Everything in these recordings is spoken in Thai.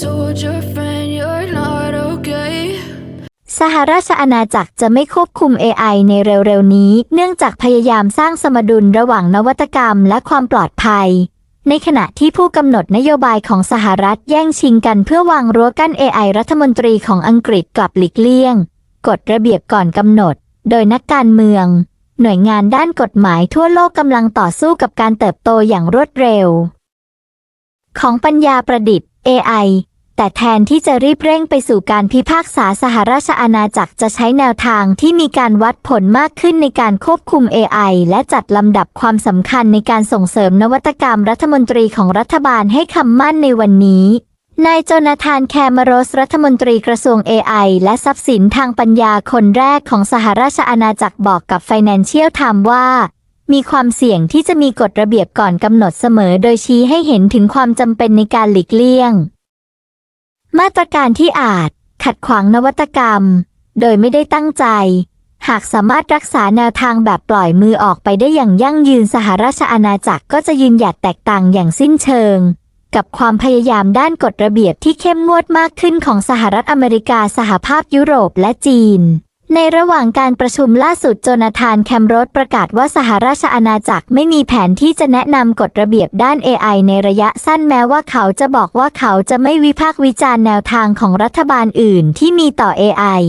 told your friend you're not okay. สหราชอาณาจักรจะไม่ควบคุม AI ในเร็วๆนี้ เนื่องจากพยายามสร้างสมดุลระหว่างนวัตกรรมและความปลอดภัย ในขณะที่ผู้กำหนดนโยบายของสหรัฐแย่งชิงกันเพื่อวางรั้วกั้น AI รัฐมนตรีของอังกฤษกลับหลีกเลี่ยง กฎระเบียบก่อนกำหนด โดยนักการเมือง หน่วยงานด้านกฎหมายทั่วโลกกำลังต่อสู้กับการเติบโตอย่างรวดเร็ว ของปัญญาประดิษฐ์ AI แต่แทนที่จะรีบเร่งไปสู่การพิพากษาสหราชอาณาจักรจะใช้แนวทางที่มีการวัดผลมากขึ้นในการควบคุม AI และจัดลำดับความสำคัญในการส่งเสริมนวัตกรรมรัฐมนตรีของรัฐบาลให้คำมั่นในวันนี้นายโจนาธานแคมารสรัฐมนตรีกระทรวง AI และทรัพย์สินทางปัญญาคนแรกของสหราชอาณาจักรบอกกับ Financial Times ว่า มีความเสี่ยงที่จะมีกฎระเบียบก่อนกำหนดเสมอ โดยชี้ให้เห็นถึงความจำเป็นในการหลีกเลี่ยง มาตรการที่อาจ ขัดขวางนวัตกรรม โดยไม่ได้ตั้งใจ หากสามารถรักษาแนวทางแบบปล่อยมือออกไปได้อย่างยั่งยืนสหราชอาณาจักรก็จะยืนหยัดแตกต่างอย่างสิ้นเชิง กับความพยายามด้านกฎระเบียบที่เข้มงวดมากขึ้นของสหรัฐอเมริกาสหภาพยุโรปและจีน ในระหว่างการประชุมล่าสุดโจนาธานแคมโรสประกาศว่าสหราชอาณาจักรไม่มีแผนที่จะแนะนำกฎระเบียบด้าน AI ในระยะสั้นแม้ว่าเขาจะบอกว่าเขาจะไม่วิพากษ์วิจารณ์แนวทางของรัฐบาลอื่นที่มีต่อ AI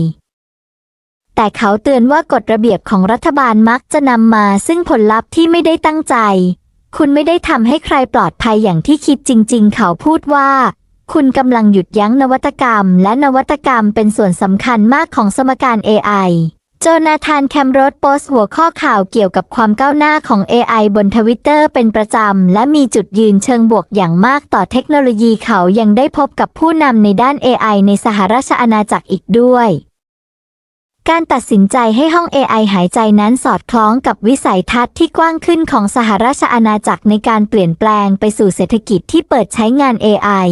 แต่เขาเตือนว่ากฎระเบียบของรัฐบาลมักจะนำมาซึ่งผลลัพธ์ที่ไม่ได้ตั้งใจ คุณไม่ได้ทำให้ใครปลอดภัยอย่างที่คิดจริง ๆ เขาพูดว่า คุณกำลังหยุดยั้งนวัตกรรม และนวัตกรรมเป็นส่วนสำคัญมากของสมการ AI โจนาธานแคมโรสโพสหัวข้อข่าวเกี่ยวกับความก้าวหน้าของ AI บนทวิตเตอร์เป็นประจำ และมีจุดยืนเชิงบวกอย่างมากต่อเทคโนโลยีเขายังได้พบกับผู้นำในด้าน AI ในสหราชอาณาจักรอีกด้วย การตัดสินใจให้ห้อง AI หายใจนั้นสอดคล้องกับวิสัยทัศน์ที่กว้างขึ้นของสหราชอาณาจักรในการเปลี่ยนแปลงไปสู่เศรษฐกิจที่เปิดใช้งาน AI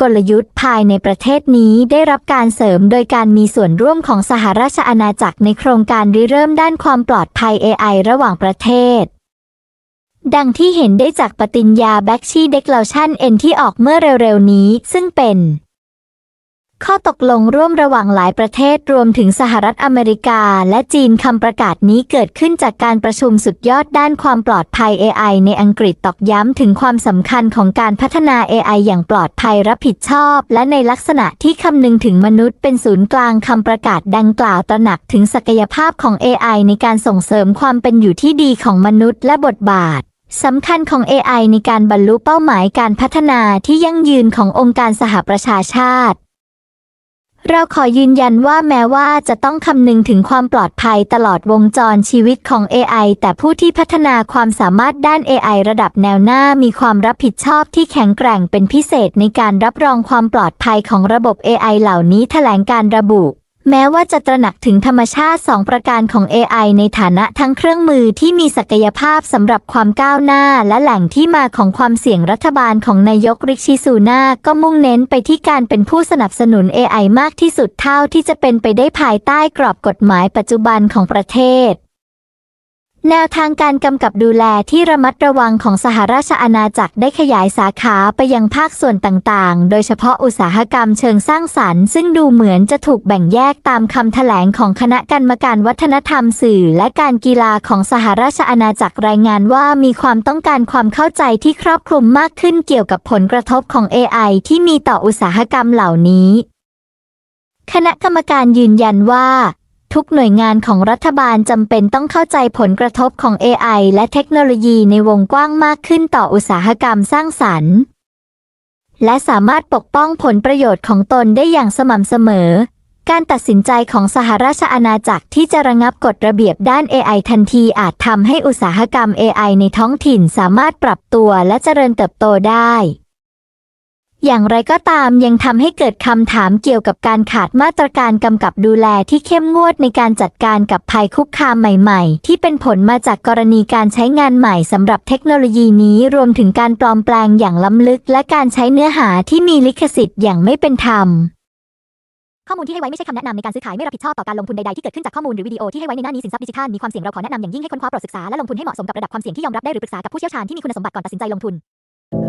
กลยุทธ์ภายในประเทศนี้ได้รับการเสริมโดยการมีส่วนร่วมของสหราชอาณาจักรในโครงการริเริ่มด้านความปลอดภัย AI ระหว่างประเทศ ดังที่เห็นได้จากปฏิญญาแบ็กชีเด c ล a ชันเอ็นที่ออกเมื่อเร็วๆนี้ ซึ่งเป็น ข้อตกลงร่วมระหว่างหลายประเทศรวมถึงสหรัฐอเมริกา และจีนคำประกาศนี้เกิดขึ้นจากการประชุมสุดยอดด้านความปลอดภัย AI ในอังกฤษตอกย้ำถึงความสำคัญของการพัฒนา AI อย่างปลอดภัยรับผิดชอบ และในลักษณะที่คำนึงถึงมนุษย์เป็นศูนย์กลางคำประกาศดังกล่าวตระหนักถึงศักยภาพของ AI ในการส่งเสริมความเป็นอยู่ที่ดีของมนุษย์และบทบาทสำคัญของ AI ในการบรรลุเป้าหมายการพัฒนาที่ยั่งยืนขององค์การสหประชาชาติ เราขอยืนยันว่าแม้ว่าจะต้องคำนึงถึงความปลอดภัยตลอดวงจรชีวิตของ AI แต่ผู้ที่พัฒนาความสามารถด้าน AI ระดับแนวหน้ามีความรับผิดชอบที่แข็งแกร่งเป็นพิเศษในการรับรองความปลอดภัยของระบบ AI เหล่านี้แถลงการระบุ แม้ว่าจะตระหนักถึงธรรมชาติ 2 ประการของ AI ในฐานะทั้งเครื่องมือที่มีศักยภาพสำหรับความก้าวหน้า และแหล่งที่มาของความเสี่ยงรัฐบาลของนายกริชิซูนาก็มุ่งเน้นไปที่การเป็นผู้สนับสนุน AI มากที่สุดเท่าที่จะเป็นไปได้ภายใต้กรอบกฎหมายปัจจุบันของประเทศ แนวทางการกำกับดูแลที่ระมัดระวังของสหราชอาณาจักรได้ขยายสาขาไปยังภาคส่วนต่างๆ โดยเฉพาะอุตสาหกรรมเชิงสร้างสรรค์ซึ่งดูเหมือนจะถูกแบ่งแยกตามคำแถลงของคณะกรรมการวัฒนธรรมสื่อและการกีฬาของสหราชอาณาจักรรายงานว่ามีความต้องการความเข้าใจที่ครอบคลุมมากขึ้นเกี่ยวกับผลกระทบของ AI ที่มีต่ออุตสาหกรรมเหล่านี้ คณะกรรมการยืนยันว่า ทุกหน่วยงานของรัฐบาลจำเป็นต้องเข้าใจผลกระทบของ AI และเทคโนโลยีในวงกว้างมากขึ้นต่ออุตสาหกรรมสร้างสรรค์ และสามารถปกป้องผลประโยชน์ของตนได้อย่างสม่ำเสมอ การตัดสินใจของสหราชอาณาจักรที่จะระงับกฎระเบียบด้าน AI ทันทีอาจทำให้อุตสาหกรรม AI ในท้องถิ่นสามารถปรับตัวและเจริญเติบโตได้ อย่างไรก็ตามยังทำให้เกิดคำถามเกี่ยวกับการขาดมาตรการกำกับดูแลที่เข้มงวดในการจัดการกับภัยคุกคามใหม่ ๆ ที่เป็นผลมาจากกรณีการใช้งานใหม่สำหรับเทคโนโลยีนี้รวมถึงการปลอมแปลงอย่างล้ำลึก และการใช้เนื้อหาที่มีลิขสิทธิ์อย่างไม่เป็นธรรมข้อมูลที่ให้ไว้ไม่ใช่คำแนะนำในการซื้อขายไม่รับผิดชอบต่อการลงทุนใดๆที่เกิดขึ้นจากข้อมูลหรือวิดีโอที่ให้ไว้ในหน้านี้สินทรัพย์ดิจิทัลมีความเสี่ยงเราขอแนะนำอย่างยิ่งให้ค้นคว้าโปรดศึกษาและลงทุนให้เหมาะสมกับระดับความเสี่ยงที่ยอมรับได้หรือปรึกษากับผู้เชี่ยวชาญที่มีคุณสมบัติก่อนตัดสินใจลงทุน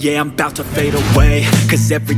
Yeah, I'm about to fade away. Cause every